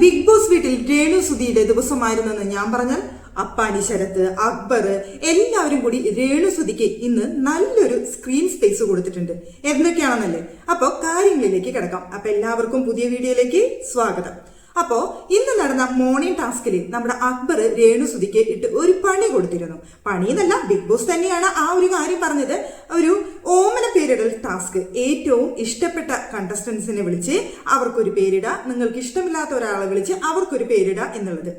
Big boss വീട്ടിൽ രേണു സുധിയുടെ ദിവസമായിരുന്നെന്ന് ഞാൻ പറഞ്ഞാൽ അപ്പാനി ശരത്ത് അക്ബർ എല്ലാവരും കൂടി രേണു സുധിക്ക് ഇന്ന് നല്ലൊരു സ്ക്രീൻ സ്പേസ് കൊടുത്തിട്ടുണ്ട്. എന്തൊക്കെയാണെന്നല്ലേ അപ്പോൾ കാര്യങ്ങളിലേക്ക് കിടക്കാം. അപ്പൊ എല്ലാവർക്കും പുതിയ വീഡിയോയിലേക്ക് സ്വാഗതം. അപ്പോ ഇന്ന് നടന്ന മോർണിംഗ് ടാസ്കിൽ നമ്മുടെ അക്ബർ രേണു സുധിക്ക് ഇട്ട് ഒരു പണി കൊടുത്തിരുന്നു. പണി എന്നല്ല ബിഗ് ബോസ് തന്നെയാണ് ആ ഒരു കാര്യം പറഞ്ഞത്. ഒരു ഓമന പേരിടൽ ടാസ്ക് ഏറ്റവും ഇഷ്ടപ്പെട്ട കണ്ടസ്റ്റൻസിനെ വിളിച്ച് അവർക്കൊരു പേരിട നിങ്ങൾക്ക് ഇഷ്ടമില്ലാത്ത ഒരാളെ വിളിച്ച് അവർക്കൊരു പേരിട എന്നുള്ളത്.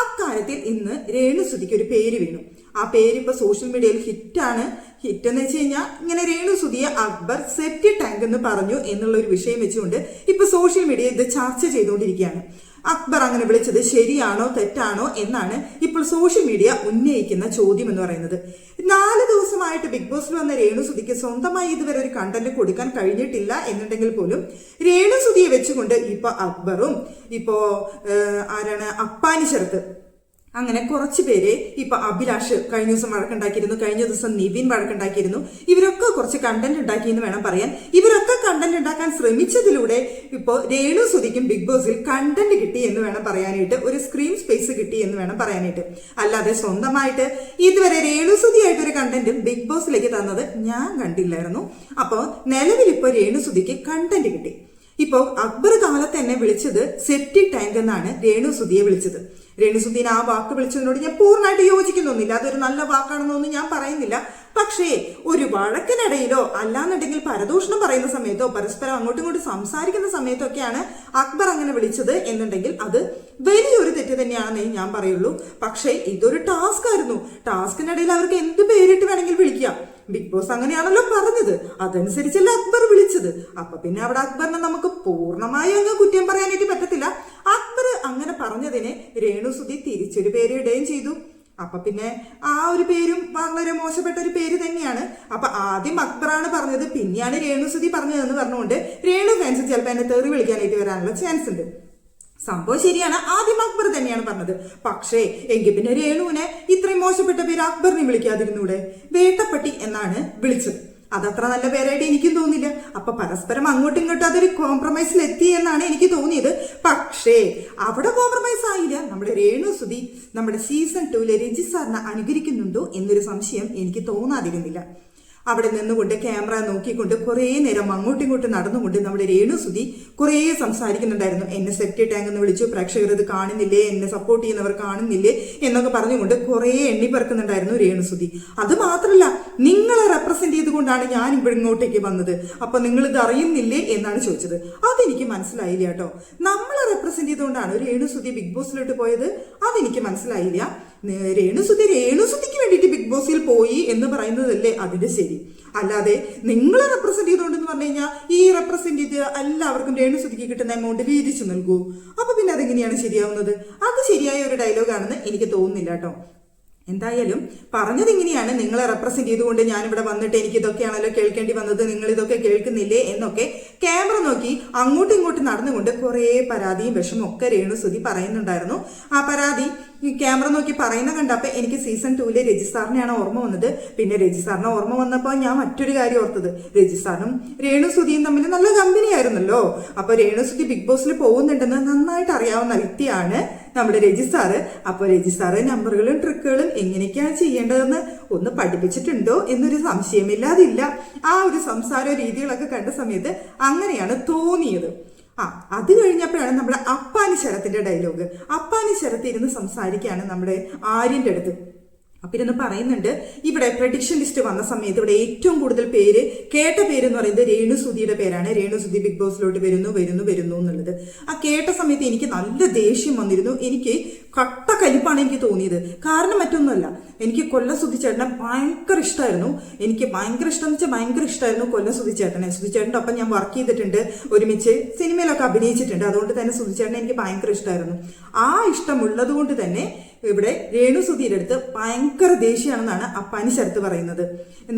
അക്കാര്യത്തിൽ ഇന്ന് രേണുസുതിക്ക് ഒരു പേര് വീണു. ആ പേര് ഇപ്പൊ സോഷ്യൽ മീഡിയയിൽ ഹിറ്റാണ്. ഹിറ്റ് എന്ന് വെച്ച് കഴിഞ്ഞാൽ ഇങ്ങനെ രേണുസുതിയെ അക്ബർ സെറ്റ് ടാങ്ക് എന്ന് പറഞ്ഞു എന്നുള്ള ഒരു വിഷയം വെച്ചുകൊണ്ട് ഇപ്പൊ സോഷ്യൽ മീഡിയ ഇത് ചർച്ച ചെയ്തുകൊണ്ടിരിക്കുകയാണ്. അക്ബർ അങ്ങനെ വിളിച്ചത് ശരിയാണോ തെറ്റാണോ എന്നാണ് ഇപ്പോൾ സോഷ്യൽ മീഡിയ ഉന്നയിക്കുന്ന ചോദ്യം എന്ന് പറയുന്നത്. നാല് ദിവസമായിട്ട് ബിഗ് ബോസിൽ വന്ന രേണുസുതിക്ക് സ്വന്തമായി ഇതുവരെ ഒരു കണ്ടന്റ് കൊടുക്കാൻ കഴിഞ്ഞിട്ടില്ല എന്നുണ്ടെങ്കിൽ പോലും രേണുസുതിയെ വെച്ചുകൊണ്ട് ഇപ്പൊ അക്ബറും ഇപ്പോ ആരാണ് അപ്പാനി ശരത്ത് അങ്ങനെ കുറച്ച് പേര് ഇപ്പൊ അഭിലാഷ് കഴിഞ്ഞ ദിവസം വഴക്കുണ്ടാക്കിയിരുന്നു കഴിഞ്ഞ ദിവസം നിവിൻ വഴക്കുണ്ടാക്കിയിരുന്നു. ഇവരൊക്കെ കുറച്ച് കണ്ടന്റ് ഉണ്ടാക്കി എന്ന് വേണം പറയാൻ. ഇവരൊക്കെ കണ്ടന്റ് ഉണ്ടാക്കാൻ ശ്രമിച്ചതിലൂടെ ഇപ്പോ രേണു സുധിക്കും ബിഗ് ബോസിൽ കണ്ടന്റ് കിട്ടി എന്ന് വേണം പറയാനായിട്ട് ഒരു സ്ക്രീൻ സ്പേസ് കിട്ടി എന്ന് വേണം പറയാനായിട്ട്. അല്ലാതെ സ്വന്തമായിട്ട് ഇതുവരെ രേണു സുധിയായിട്ട് ഒരു കണ്ടന്റും ബിഗ് ബോസിലേക്ക് തന്നത് ഞാൻ കണ്ടില്ലായിരുന്നു. അപ്പോൾ നിലവിൽ ഇപ്പോൾ രേണു സുധിക്ക് കണ്ടന്റ് കിട്ടി. ഇപ്പോ അക്ബർ കാലത്ത് എന്നെ വിളിച്ചത് സെപ്റ്റിക് ടാങ്ക് എന്നാണ് രേണു സുധിയെ വിളിച്ചത്. രേണു സുധീനെ ആ വാക്ക് വിളിച്ചതിനോട് ഞാൻ പൂർണമായിട്ട് യോജിക്കുന്നൊന്നുമില്ല അതൊരു നല്ല വാക്കാണെന്നൊന്നും ഞാൻ പറയുന്നില്ല. പക്ഷേ ഒരു വഴക്കിനിടയിലോ അല്ലാന്നുണ്ടെങ്കിൽ പരദൂഷണം പറയുന്ന സമയത്തോ പരസ്പരം അങ്ങോട്ടും ഇങ്ങോട്ടും സംസാരിക്കുന്ന സമയത്തൊക്കെയാണ് അക്ബർ അങ്ങനെ വിളിച്ചത് എന്നുണ്ടെങ്കിൽ അത് വലിയൊരു തെറ്റ് തന്നെയാണെന്നേ ഞാൻ പറയുള്ളൂ. പക്ഷേ ഇതൊരു ടാസ്ക് ആയിരുന്നു. ടാസ്കിനിടയിൽ അവർക്ക് എന്ത് പേരിട്ട് വേണമെങ്കിൽ വിളിക്കാം? ബിഗ് ബോസ് അങ്ങനെയാണല്ലോ പറഞ്ഞത്. അതനുസരിച്ചല്ല അക്ബർ വിളിച്ചത്. അപ്പൊ പിന്നെ അവിടെ അക്ബറിനെ നമുക്ക് പൂർണമായി അങ്ങ് കുറ്റം പറയാനായിട്ട് പറ്റത്തില്ല. അക്ബർ അങ്ങനെ പറഞ്ഞതിനെ രേണു സുധി തിരിച്ചൊരു പേര് ഇടുകയും ചെയ്തു. അപ്പൊ പിന്നെ ആ ഒരു പേരും വളരെ മോശപ്പെട്ട ഒരു പേര് തന്നെയാണ്. അപ്പൊ ആദ്യം അക്ബറാണ് പറഞ്ഞത്. പിന്നെയാണ് രേണു സുധി പറഞ്ഞതെന്ന് പറഞ്ഞുകൊണ്ട് രേണു ഫാൻസ് ചിലപ്പോൾ എന്നെ തെറി വിളിക്കാനായിട്ട് വരാനുള്ള ചാൻസ് ഉണ്ട്. സംഭവം ശരിയാണ്. ആദ്യം അക്ബർ തന്നെയാണ് പറഞ്ഞത്. പക്ഷേ എങ്കിൽ പിന്നെ രേണുവിനെ ഇത്രയും മോശപ്പെട്ട പേര് അക്ബറിനെ വിളിക്കാതിരുന്നൂടെ? വേട്ടപ്പട്ടി എന്നാണ് വിളിച്ചത്. അതത്ര നല്ല പേരായിട്ട് എനിക്കും തോന്നില്ല. അപ്പൊ പരസ്പരം അങ്ങോട്ടും ഇങ്ങോട്ടും അതൊരു കോംപ്രമൈസിൽ എത്തി എന്നാണ് എനിക്ക് തോന്നിയത്. പക്ഷേ അവിടെ കോംപ്രമൈസ് ആയില്ല. നമ്മുടെ രേണു സുധി നമ്മുടെ സീസൺ ടുവിലെ രജി സാറിനെ അനുകരിക്കുന്നുണ്ടോ എന്നൊരു സംശയം എനിക്ക് തോന്നാതിരുന്നില്ല. അവിടെ നിന്നുകൊണ്ട് ക്യാമറ നോക്കിക്കൊണ്ട് കുറേ നേരം അങ്ങോട്ടും ഇങ്ങോട്ടും നടന്നുകൊണ്ട് നമ്മുടെ രേണു സുധി കുറേ സംസാരിക്കുന്നുണ്ടായിരുന്നു. എന്നെ സെപ്റ്റി ടാങ്ക് എന്ന് വിളിച്ചു. പ്രേക്ഷകർ ഇത് കാണുന്നില്ലേ? എന്നെ സപ്പോർട്ട് ചെയ്യുന്നവർ കാണുന്നില്ലേ? എന്നൊക്കെ പറഞ്ഞുകൊണ്ട് കുറേ എണ്ണി പറക്കുന്നുണ്ടായിരുന്നു രേണു സുധി. അത് മാത്രമല്ല നിങ്ങളെ റെപ്രസെന്റ് ചെയ്തുകൊണ്ടാണ് ഞാൻ ഇവിടെ ഇങ്ങോട്ടേക്ക് വന്നത്. അപ്പൊ നിങ്ങൾ ഇത് അറിയുന്നില്ലേ എന്നാണ് ചോദിച്ചത്. അതെനിക്ക് മനസ്സിലായില്ല കേട്ടോ. നമ്മളെ റെപ്രസെന്റ് ചെയ്തുകൊണ്ടാണ് രേണു സുധി ബിഗ് ബോസിലോട്ട് പോയത്? അതെനിക്ക് മനസ്സിലായില്ല. രേണുസുതി രേണുസുതിക്ക് വേണ്ടിയിട്ട് ബിഗ് ബോസിൽ പോയി എന്ന് പറയുന്നതല്ലേ അതിന്റെ ശരി. അല്ലാതെ നിങ്ങൾ റെപ്രസെന്റ് ചെയ്തുകൊണ്ടെന്ന് പറഞ്ഞു കഴിഞ്ഞാൽ ഈ റെപ്രസെന്റ് ചെയ്ത് എല്ലാവർക്കും രേണുസുതിക്ക് കിട്ടുന്ന എമൗണ്ട് വീതിച്ചു നൽകൂ. അപ്പൊ പിന്നെ അതെങ്ങനെയാണ് ശരിയാവുന്നത്? അത് ശരിയായ ഒരു ഡയലോഗാണെന്ന് എനിക്ക് തോന്നുന്നില്ല കേട്ടോ. എന്തായാലും പറഞ്ഞത് ഇങ്ങനെയാണ്. നിങ്ങളെ റെപ്രസെന്റ് ചെയ്തുകൊണ്ട് ഞാൻ ഇവിടെ വന്നിട്ട് എനിക്ക് ഇതൊക്കെയാണല്ലോ കേൾക്കേണ്ടി വന്നത് നിങ്ങൾ ഇതൊക്കെ കേൾക്കുന്നില്ലേ എന്നൊക്കെ ക്യാമറ നോക്കി അങ്ങോട്ടും ഇങ്ങോട്ടും നടന്നുകൊണ്ട് കുറേ പരാതിയും വിഷമൊക്കെ രേണുസുതി പറയുന്നുണ്ടായിരുന്നു. ആ പരാതി ഈ ക്യാമറ നോക്കി പറയുന്ന കണ്ടപ്പോൾ എനിക്ക് സീസൺ ടൂവിലെ രജിസാറിനെയാണ് ഓർമ്മ വന്നത്. പിന്നെ രജിസാറിനെ ഓർമ്മ വന്നപ്പോൾ ഞാൻ മറ്റൊരു കാര്യം ഓർത്തത്. രേണു സുധിയും തമ്മിൽ നല്ല കമ്പനി ആയിരുന്നല്ലോ. രേണു സുധി ബിഗ് ബോസിൽ പോകുന്നുണ്ടെന്ന് നന്നായിട്ട് അറിയാവുന്ന വ്യക്തിയാണ് നമ്മുടെ രജിസാറ് അപ്പോൾ രജിസാറ് നമ്പറുകളും ട്രിക്കുകളും എങ്ങനെയൊക്കെയാണ് ചെയ്യേണ്ടതെന്ന് ഒന്ന് പഠിപ്പിച്ചിട്ടുണ്ടോ എന്നൊരു സംശയമില്ലാതില്ല. ആ ഒരു സംസാര രീതികളൊക്കെ കണ്ട സമയത്ത് അങ്ങനെയാണ് തോന്നിയത്. ആ അത് കഴിഞ്ഞപ്പോഴാണ് നമ്മുടെ അപ്പാനി ഡയലോഗ് അപ്പാനി ശരത്ത് സംസാരിക്കുകയാണ് നമ്മുടെ ആര്യന്റെ അടുത്ത്. അപ്പൊ പറയുന്നുണ്ട്. ഇവിടെ പ്രഡിക്ഷൻ ലിസ്റ്റ് വന്ന സമയത്ത് ഇവിടെ ഏറ്റവും കൂടുതൽ പേര് കേട്ട പേര് എന്ന് പറയുന്നത് രേണു സുധിയുടെ പേരാണ്. രേണു സുധി ബിഗ് ബോസിലോട്ട് വരുന്നു വരുന്നു വരുന്നു എന്നുള്ളത്. ആ കേട്ട സമയത്ത് എനിക്ക് നല്ല ദേഷ്യം വന്നിരുന്നു. എനിക്ക് കട്ട കലിപ്പാണ് എനിക്ക് തോന്നിയത്. കാരണം മറ്റൊന്നുമല്ല. എനിക്ക് കൊല്ല സുധിച്ചേട്ടനെ ഭയങ്കര ഇഷ്ടമായിരുന്നു എനിക്ക് ഭയങ്കര ഇഷ്ടം എന്ന് വെച്ചാൽ ഭയങ്കര ഇഷ്ടമായിരുന്നു ചേട്ടനെ. സുധിച്ചേട്ടനെ സുധിച്ചേട്ടന്റെ ഒപ്പം ഞാൻ വർക്ക് ചെയ്തിട്ടുണ്ട്. ഒരുമിച്ച് സിനിമയിലൊക്കെ അഭിനയിച്ചിട്ടുണ്ട്. അതുകൊണ്ട് തന്നെ സുധിച്ചേട്ടനെ എനിക്ക് ഭയങ്കര ഇഷ്ടമായിരുന്നു ആ ഇഷ്ടമുള്ളത് കൊണ്ട് തന്നെ ഇവിടെ രേണു സുധീരുടെ അടുത്ത് ഭയങ്കര ദേഷ്യമാണെന്നാണ് അപ്പാനി ശരത്ത് പറയുന്നത്.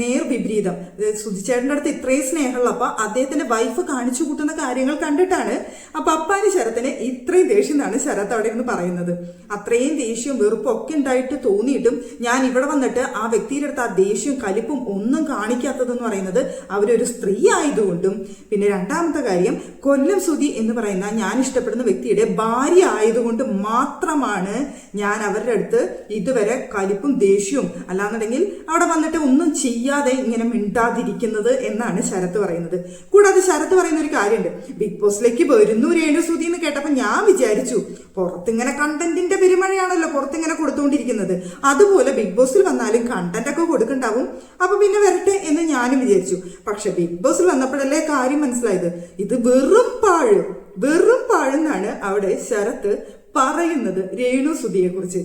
നേർ വിപരീതം. സുധിച്ചേട്ടന്റെ അടുത്ത് ഇത്രയും സ്നേഹമുള്ളപ്പോ അദ്ദേഹത്തിന്റെ വൈഫ് കാണിച്ചു കൂട്ടുന്ന കാര്യങ്ങൾ കണ്ടിട്ടാണ് അപ്പൊ അപ്പാനി ശരത്തിന് ഇത്രയും ദേഷ്യം എന്നാണ് ശരത്ത് അവിടെ ഇരുന്ന് പറയുന്നത്. അത്രയും ദേഷ്യവും വെറുപ്പും ഒക്കെ ഉണ്ടായിട്ട് തോന്നിയിട്ടും ഞാൻ ഇവിടെ വന്നിട്ട് ആ വ്യക്തിയുടെ അടുത്ത് ആ ദേഷ്യവും കലിപ്പും ഒന്നും കാണിക്കാത്തതെന്ന് പറയുന്നത് അവരൊരു സ്ത്രീ ആയതുകൊണ്ടും പിന്നെ രണ്ടാമത്തെ കാര്യം കൊല്ലം സുധി എന്ന് പറയുന്ന ഞാൻ ഇഷ്ടപ്പെടുന്ന വ്യക്തിയുടെ ഭാര്യ ആയതുകൊണ്ട് മാത്രമാണ് ഞാൻ അവരുടെ അടുത്ത് ഇതുവരെ കലിപ്പും ദേഷ്യവും അല്ലാന്നുണ്ടെങ്കിൽ അവിടെ വന്നിട്ട് ഒന്നും ചെയ്യാതെ ഇങ്ങനെ മിണ്ടാതിരിക്കുന്നത് എന്നാണ് ശരത്ത് പറയുന്നത്. കൂടാതെ ശരത്ത് പറയുന്ന ഒരു കാര്യമുണ്ട്. ബിഗ് ബോസിലേക്ക് വരുന്നു രേണു സുധി എന്ന് കേട്ടപ്പോൾ ഞാൻ വിചാരിച്ചു പുറത്തിങ്ങനെ കണ്ടന്റിന്റെ പെരുമഴയാണല്ലോ പുറത്തിങ്ങനെ കൊടുത്തുകൊണ്ടിരിക്കുന്നത്. അതുപോലെ ബിഗ് ബോസിൽ വന്നാലും കണ്ടന്റ് ഒക്കെ കൊടുക്കണ്ടാവും. അപ്പൊ പിന്നെ വരട്ടെ എന്ന് ഞാനും വിചാരിച്ചു. പക്ഷെ ബിഗ് ബോസിൽ വന്നപ്പോഴല്ലേ കാര്യം മനസ്സിലായത്? ഇത് വെറും പാഴ് വെറും പാഴെന്നാണ് അവിടെ ശരത്ത് പറയുന്നത് രേണു സുധിയെ കുറിച്ച്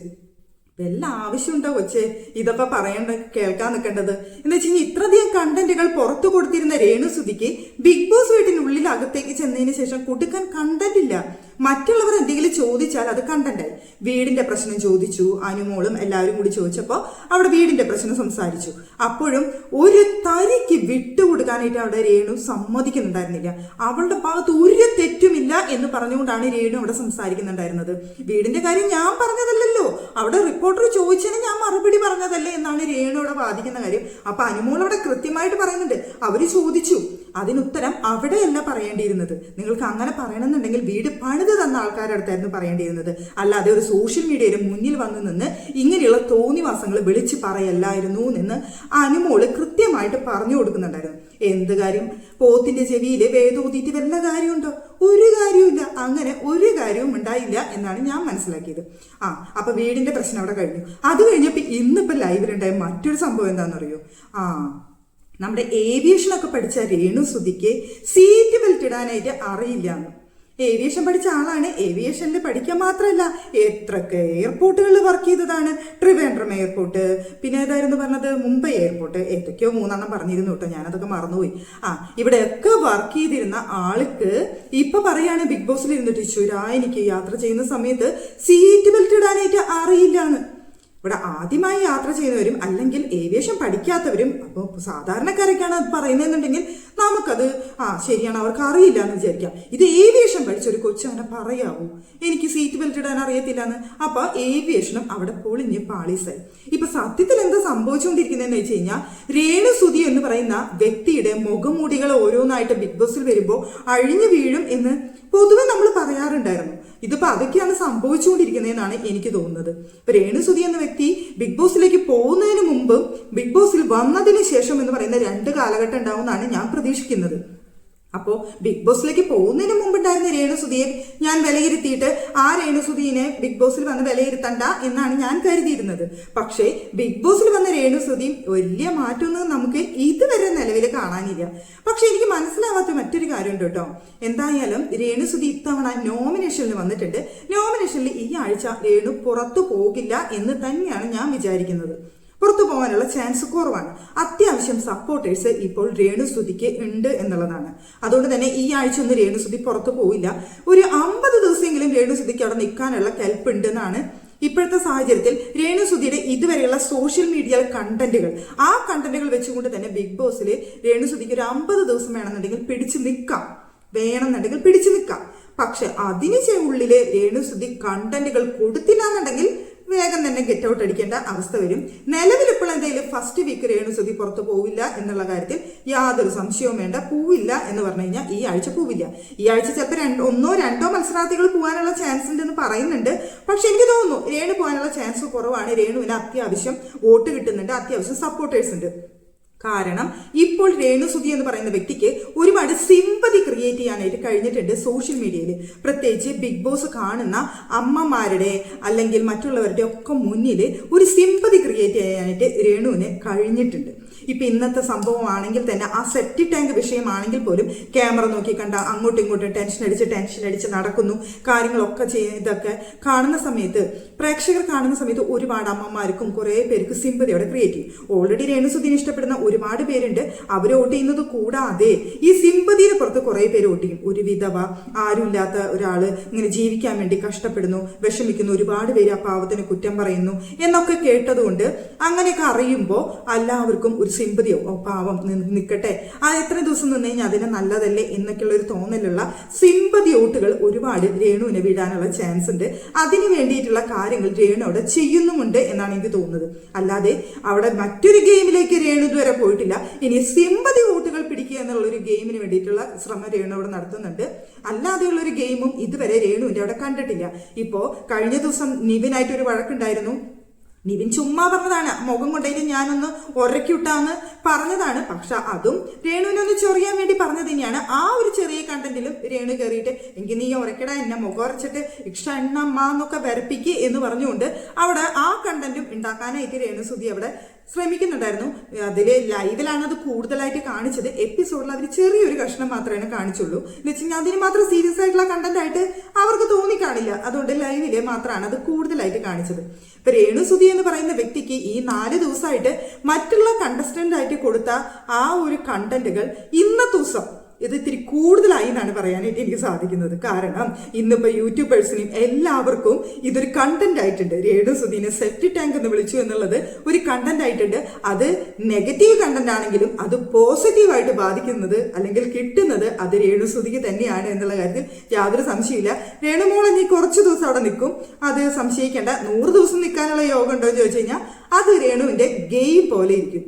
വല്ല ആവശ്യമുണ്ടോ കൊച്ചെ? ഇതൊക്കെ പറയണ്ട കേൾക്കാൻ നിൽക്കേണ്ടത്. എന്ന് വെച്ച് കഴിഞ്ഞാൽ ഇത്രയധികം കണ്ടന്റുകൾ പുറത്തു കൊടുത്തിരുന്ന രേണു സുധിക്ക് ബിഗ് ബോസ് വീട്ടിനുള്ളിൽ അകത്തേക്ക് ചെന്നതിന് ശേഷം കൊടുക്കാൻ കണ്ടന്റ് ഇല്ല മറ്റുള്ളവർ എന്തെങ്കിലും ചോദിച്ചാൽ അത് കണ്ടന്റായി വീടിന്റെ പ്രശ്നം ചോദിച്ചു അനുമോളും എല്ലാവരും കൂടി ചോദിച്ചപ്പോൾ അവിടെ വീടിന്റെ പ്രശ്നം സംസാരിച്ചു. അപ്പോഴും ഒരു തരിക്ക് വിട്ടുകൊടുക്കാനായിട്ട് അവിടെ രേണു സമ്മതിക്കുന്നുണ്ടായിരുന്നില്ല. അവളുടെ ഭാഗത്ത് ഒരു തെറ്റുമില്ല എന്ന് പറഞ്ഞുകൊണ്ടാണ് രേണു അവിടെ സംസാരിക്കുന്നുണ്ടായിരുന്നത്. വീടിന്റെ കാര്യം ഞാൻ പറഞ്ഞതല്ലല്ലോ. അവിടെ റിപ്പോർട്ടർ ചോദിച്ചതിന് ഞാൻ മറുപടി പറഞ്ഞതല്ലേ എന്നാണ് രേണു അവിടെ വാദിക്കുന്ന കാര്യം. അപ്പൊ അനുമോൾ അവിടെ കൃത്യമായിട്ട് പറയുന്നുണ്ട്. അവർ ചോദിച്ചു. അതിനുത്തരം അവിടെ എന്ന പറയേണ്ടിയിരുന്നത്. നിങ്ങൾക്ക് അങ്ങനെ പറയണമെന്നുണ്ടെങ്കിൽ വീട് പണിത് തന്ന ആൾക്കാരുടെ അടുത്തായിരുന്നു പറയേണ്ടിയിരുന്നത്. അല്ലാതെ ഒരു സോഷ്യൽ മീഡിയയുടെ മുന്നിൽ വന്നു നിന്ന് ഇങ്ങനെയുള്ള തോന്നിവാസങ്ങൾ വിളിച്ച് പറയല്ലായിരുന്നു എന്ന് അനുമോൾ കൃത്യമായിട്ട് പറഞ്ഞു കൊടുക്കുന്നുണ്ടായിരുന്നു. എന്ത് കാര്യം? പോത്തിന്റെ ചെവിയിൽ വേദോതിയിട്ട് വല്ല കാര്യമുണ്ടോ? ഒരു കാര്യമില്ല അങ്ങനെ ഒരു കാര്യവും ഉണ്ടായില്ല എന്നാണ് ഞാൻ മനസ്സിലാക്കിയത്. ആ അപ്പൊ വീടിന്റെ പ്രശ്നം അവിടെ കഴിഞ്ഞു. അത് കഴിഞ്ഞപ്പോ ഇന്നിപ്പോ ലൈവിലുണ്ടായ മറ്റൊരു സംഭവം എന്താണെന്നറിയോ? ആ നമ്മുടെ ഏവിയേഷനൊക്കെ പഠിച്ച രേണു സുധിക്ക് സീറ്റ് ബെൽറ്റ് ഇടാനായിട്ട് അറിയില്ല ഏവിയേഷൻ പഠിച്ച ആളാണ്. ഏവിയേഷനിൽ പഠിക്കാൻ മാത്രമല്ല എത്രയൊക്കെ എയർപോർട്ടുകളിൽ വർക്ക് ചെയ്തതാണ്. ട്രിവാൻഡ്രം എയർപോർട്ട് പിന്നെ ഏതായിരുന്നു പറഞ്ഞത്? മുംബൈ എയർപോർട്ട് ഏതൊക്കെയോ മൂന്നെണ്ണം പറഞ്ഞിരുന്നു കേട്ടോ. ഞാനതൊക്കെ മറന്നുപോയി. ആ ഇവിടെയൊക്കെ വർക്ക് ചെയ്തിരുന്ന ആൾക്ക് ഇപ്പൊ പറയാണ് ബിഗ് ബോസിൽ ഇരുന്നിട്ട് ശുരാ എനിക്ക് യാത്ര ചെയ്യുന്ന സമയത്ത് സീറ്റ് ബെൽറ്റ് ഇടാനായിട്ട് അറിയില്ല എന്ന് ഇവിടെ ആദ്യമായി യാത്ര ചെയ്യുന്നവരും അല്ലെങ്കിൽ ഏവിയേഷൻ പഠിക്കാത്തവരും അപ്പോൾ സാധാരണക്കാരൊക്കെയാണ് പറയുന്നതെന്നുണ്ടെങ്കിൽ നമുക്കത് ആ ശരിയാണ് അവർക്ക് അറിയില്ല എന്ന് വിചാരിക്കാം. ഇത് ഏവിയേഷൻ പഠിച്ച ഒരു കൊച്ചു അങ്ങനെ പറയാവൂ. എനിക്ക് സീറ്റ് ബെൽറ്റ് ഇടാൻ അറിയത്തില്ല എന്ന് അപ്പൊ ഏവിയേഷനും അവിടെ പൊളിഞ്ഞ് പാളീസായി. ഇപ്പൊ സത്യത്തിൽ എന്താ സംഭവിച്ചുകൊണ്ടിരിക്കുന്നതെന്ന് വെച്ച് കഴിഞ്ഞാൽ രേണു സുധി എന്ന് പറയുന്ന വ്യക്തിയുടെ മുഖംമൂടികൾ ഓരോന്നായിട്ട് ബിഗ് ബോസിൽ വരുമ്പോൾ അഴിഞ്ഞു വീഴും എന്ന് പൊതുവെ നമ്മൾ പറയാറുണ്ടായിരുന്നു. ഇതിപ്പോ അതൊക്കെയാണ് സംഭവിച്ചുകൊണ്ടിരിക്കുന്നതെന്നാണ് എനിക്ക് തോന്നുന്നത്. ഇപ്പൊ രേണുസുതി എന്ന വ്യക്തി ബിഗ് ബോസിലേക്ക് പോകുന്നതിന് മുമ്പ് ബിഗ് ബോസിൽ വന്നതിന് ശേഷം എന്ന് പറയുന്ന രണ്ട് കാലഘട്ടം ഉണ്ടാവുമെന്നാണ് ഞാൻ പ്രതീക്ഷിക്കുന്നത്. അപ്പോ ബിഗ് ബോസിലേക്ക് പോകുന്നതിന് മുമ്പ് ഉണ്ടായിരുന്ന രേണുസുതിയെ ഞാൻ വിലയിരുത്തിയിട്ട് ആ രേണുസുതിനെ ബിഗ് ബോസിൽ വന്ന് വിലയിരുത്തണ്ട എന്നാണ് ഞാൻ കരുതിയിരുന്നത്. പക്ഷേ ബിഗ് ബോസിൽ വന്ന രേണുസുതിയും വലിയ മാറ്റമൊന്നും നമുക്ക് ഇതുവരെ നിലവിൽ കാണാനില്ല. പക്ഷെ എനിക്ക് മനസ്സിലാവാത്ത മറ്റൊരു കാര്യമുണ്ട് കേട്ടോ. എന്തായാലും രേണുസുതി ഇത്തവണ നോമിനേഷനിൽ വന്നിട്ടുണ്ട്. നോമിനേഷനിൽ ഈ ആഴ്ച രേണു പുറത്തു പോകില്ല എന്ന് തന്നെയാണ് ഞാൻ വിചാരിക്കുന്നത്. പുറത്തു പോകാനുള്ള ചാൻസ് കുറവാണ്. അത്യാവശ്യം സപ്പോർട്ടേഴ്സ് ഇപ്പോൾ രേണുസുതിക്ക് ഉണ്ട് എന്നുള്ളതാണ്. അതുകൊണ്ട് തന്നെ ഈ ആഴ്ച ഒന്നും രേണുസുതി പുറത്തു പോയില്ല ഒരു അമ്പത് ദിവസമെങ്കിലും രേണുസുതിക്ക് അവിടെ നിൽക്കാനുള്ള കെൽപ്പ് ഉണ്ടെന്നാണ് ഇപ്പോഴത്തെ സാഹചര്യത്തിൽ രേണുസുതിയുടെ ഇതുവരെയുള്ള സോഷ്യൽ മീഡിയ കണ്ടന്റുകൾ ആ കണ്ടന്റുകൾ വെച്ചുകൊണ്ട് തന്നെ ബിഗ് ബോസിൽ രേണുസുതിക്ക് ഒരു അമ്പത് ദിവസം വേണമെന്നുണ്ടെങ്കിൽ പിടിച്ചു നിൽക്കാം. വേണമെന്നുണ്ടെങ്കിൽ പിടിച്ചു നിൽക്കാം. പക്ഷെ അതിന് ഉള്ളിൽ രേണുസുതി കണ്ടന്റുകൾ കൊടുത്തില്ല എന്നുണ്ടെങ്കിൽ വേഗം തന്നെ ഗെറ്റ് ഔട്ട് അടിക്കേണ്ട അവസ്ഥ വരും. നിലവിൽ ഇപ്പോൾ എന്തെങ്കിലും ഫസ്റ്റ് വീക്ക് രേണുസുതി പുറത്ത് പോവില്ല എന്നുള്ള കാര്യത്തിൽ യാതൊരു സംശയവും വേണ്ട. പോവില്ല എന്ന് പറഞ്ഞു കഴിഞ്ഞാൽ ഈ ആഴ്ച പോവില്ല. ഈ ആഴ്ച ചിലപ്പോൾ രണ്ട് ഒന്നോ രണ്ടോ മത്സരാർത്ഥികൾ പോകാനുള്ള ചാൻസ് ഉണ്ടെന്ന് പറയുന്നുണ്ട്. പക്ഷെ എനിക്ക് തോന്നുന്നു രേണു പോകാനുള്ള ചാൻസ് കുറവാണ്. രേണുവിന് അത്യാവശ്യം വോട്ട് കിട്ടുന്നുണ്ട്. അത്യാവശ്യം സപ്പോർട്ടേഴ്സ് ഉണ്ട്. കാരണം ഇപ്പോൾ രേണുസുതി എന്ന് പറയുന്ന വ്യക്തിക്ക് ഒരുപാട് സിമ്പതി ക്രിയേറ്റ് ചെയ്യാനായിട്ട് കഴിഞ്ഞിട്ടുണ്ട് സോഷ്യൽ മീഡിയയിൽ പ്രത്യേകിച്ച് ബിഗ് ബോസ് കാണുന്ന അമ്മമാരുടെ അല്ലെങ്കിൽ മറ്റുള്ളവരുടെ ഒക്കെ മുന്നിൽ ഒരു സിമ്പതി ക്രിയേറ്റ് ചെയ്യാനായിട്ട് രേണുവിന് കഴിഞ്ഞിട്ടുണ്ട്. ഇപ്പൊ ഇന്നത്തെ സംഭവമാണെങ്കിൽ തന്നെ ആ സെപ്റ്റി ടാങ്ക് വിഷയമാണെങ്കിൽ പോലും ക്യാമറ നോക്കി കണ്ട അങ്ങോട്ടും ഇങ്ങോട്ടും ടെൻഷൻ അടിച്ച് ടെൻഷൻ അടിച്ച് നടക്കുന്നു. കാര്യങ്ങളൊക്കെ ചെയ്തൊക്കെ കാണുന്ന സമയത്ത് പ്രേക്ഷകർ കാണുന്ന സമയത്ത് ഒരുപാട് അമ്മമാർക്കും കുറേ പേർക്ക് സിമ്പതി അവിടെ ക്രിയേറ്റ് ചെയ്യും. ഓൾറെഡി രേണുസുദ്ദീൻ ഇഷ്ടപ്പെടുന്ന ഒരുപാട് പേരുണ്ട്. അവർ വോട്ട് ചെയ്യുന്നത് കൂടാതെ ഈ സിമ്പതിയുടെ പുറത്ത് കുറേ പേര് വോട്ട് ചെയ്യും. ഒരു വിധവ ആരുമില്ലാത്ത ഒരാൾ ഇങ്ങനെ ജീവിക്കാൻ വേണ്ടി കഷ്ടപ്പെടുന്നു വിഷമിക്കുന്നു ഒരുപാട് പേര് ആ പാവത്തിന് കുറ്റം പറയുന്നു എന്നൊക്കെ കേട്ടതുകൊണ്ട് അങ്ങനെയൊക്കെ അറിയുമ്പോൾ എല്ലാവർക്കും ഒരു സിമ്പതിയോ? ഓ പാവം. നിൽക്കട്ടെ ആ എത്ര ദിവസം നിന്ന് കഴിഞ്ഞാൽ അതിനെ നല്ലതല്ലേ എന്നൊക്കെയുള്ള ഒരു തോന്നലുള്ള സിമ്പതി ഓട്ടുകൾ ഒരുപാട് രേണുവിനെ വിടാനുള്ള ചാൻസ് ഉണ്ട് അതിന് വേണ്ടിയിട്ടുള്ള കാര്യങ്ങൾ രേണു അവിടെ ചെയ്യുന്നുമുണ്ട് എന്നാണ് എനിക്ക് തോന്നുന്നത്. അല്ലാതെ അവിടെ മറ്റൊരു ഗെയിമിലേക്ക് രേണു ഇതുവരെ പോയിട്ടില്ല. ഇനി സിമ്പതി വോട്ടുകൾ പിടിക്കുക എന്നുള്ള ഒരു ഗെയിമിന് വേണ്ടിയിട്ടുള്ള ശ്രമം രേണു അവിടെ നടത്തുന്നുണ്ട്. അല്ലാതെയുള്ള ഒരു ഗെയിമും ഇതുവരെ രേണുവിന്റെ അവിടെ കണ്ടിട്ടില്ല. ഇപ്പോ കഴിഞ്ഞ ദിവസം നിവിനായിട്ട് ഒരു വഴക്കുണ്ടായിരുന്നു. നിവിൻ ചുമ്മാ പറഞ്ഞതാണ് മുഖം കൊണ്ടതിന് ഞാനൊന്ന് ഉരക്കിവിട്ടാന്ന് പറഞ്ഞതാണ്. പക്ഷെ അതും രേണുവിനെ ഒന്ന് ചൊറിയാൻ വേണ്ടി പറഞ്ഞത് തന്നെയാണ്. ആ ഒരു ചെറിയ കണ്ടന്റിലും രേണു കയറിയിട്ട് എനിക്ക് നീ ഉരക്കട എന്നെ മുഖം ഉറച്ചിട്ട് ഇക്ഷ എണ്ണമ്മ എന്നൊക്കെ വരപ്പിക്ക് എന്ന് പറഞ്ഞുകൊണ്ട് അവിടെ ആ കണ്ടന്റും ഉണ്ടാക്കാനായിട്ട് രേണു സുധി അവിടെ ശ്രമിക്കുന്നുണ്ടായിരുന്നു. അതിൽ ലൈവിലാണ് അത് കൂടുതലായിട്ട് കാണിച്ചത്. എപ്പിസോഡിൽ അവർ ചെറിയൊരു കഷ്ണം മാത്രമേ കാണിച്ചുള്ളൂ. എന്ന് വെച്ചാൽ അതിന് മാത്രം സീരിയസ് ആയിട്ടുള്ള കണ്ടന്റ് ആയിട്ട് അവർക്ക് തോന്നിക്കാണില്ല അതുകൊണ്ട് ലൈവിൽ മാത്രമാണ് അത് കൂടുതലായിട്ട് കാണിച്ചത്. ഇപ്പൊ രേണു സുധി എന്ന് പറയുന്ന വ്യക്തിക്ക് ഈ നാല് ദിവസമായിട്ട് മറ്റുള്ള കണ്ടസ്റ്റന്റ് ആയിട്ട് കൊടുത്ത ആ ഒരു കണ്ടന്റുകൾ ഇന്നത്തെ ദിവസം ഇത് ഇത്തിരി കൂടുതലായി എന്നാണ് പറയാനായിട്ട് എനിക്ക് സാധിക്കുന്നത്. കാരണം ഇന്നിപ്പോ യൂട്യൂബേഴ്സിനും എല്ലാവർക്കും ഇതൊരു കണ്ടന്റ് ആയിട്ടുണ്ട്. രേണു സുധീനെ സെപ്റ്റി ടാങ്ക് എന്ന് വിളിച്ചു എന്നുള്ളത് ഒരു കണ്ടന്റ് ആയിട്ടുണ്ട്. അത് നെഗറ്റീവ് കണ്ടന്റ് ആണെങ്കിലും അത് പോസിറ്റീവായിട്ട് ബാധിക്കുന്നത് അല്ലെങ്കിൽ കിട്ടുന്നത് അത് രേണു സുധിക്ക് തന്നെയാണ് എന്നുള്ള കാര്യത്തിൽ യാതൊരു സംശയമില്ല രേണുമോൾ ഇനി കുറച്ച് ദിവസം അവിടെ നിൽക്കും. അത് സംശയിക്കേണ്ട. നൂറ് ദിവസം നിൽക്കാനുള്ള യോഗം ഉണ്ടോ എന്ന് ചോദിച്ചു കഴിഞ്ഞാൽ അത് രേണുവിന്റെ ഗെയിം പോലെ ഇരിക്കും.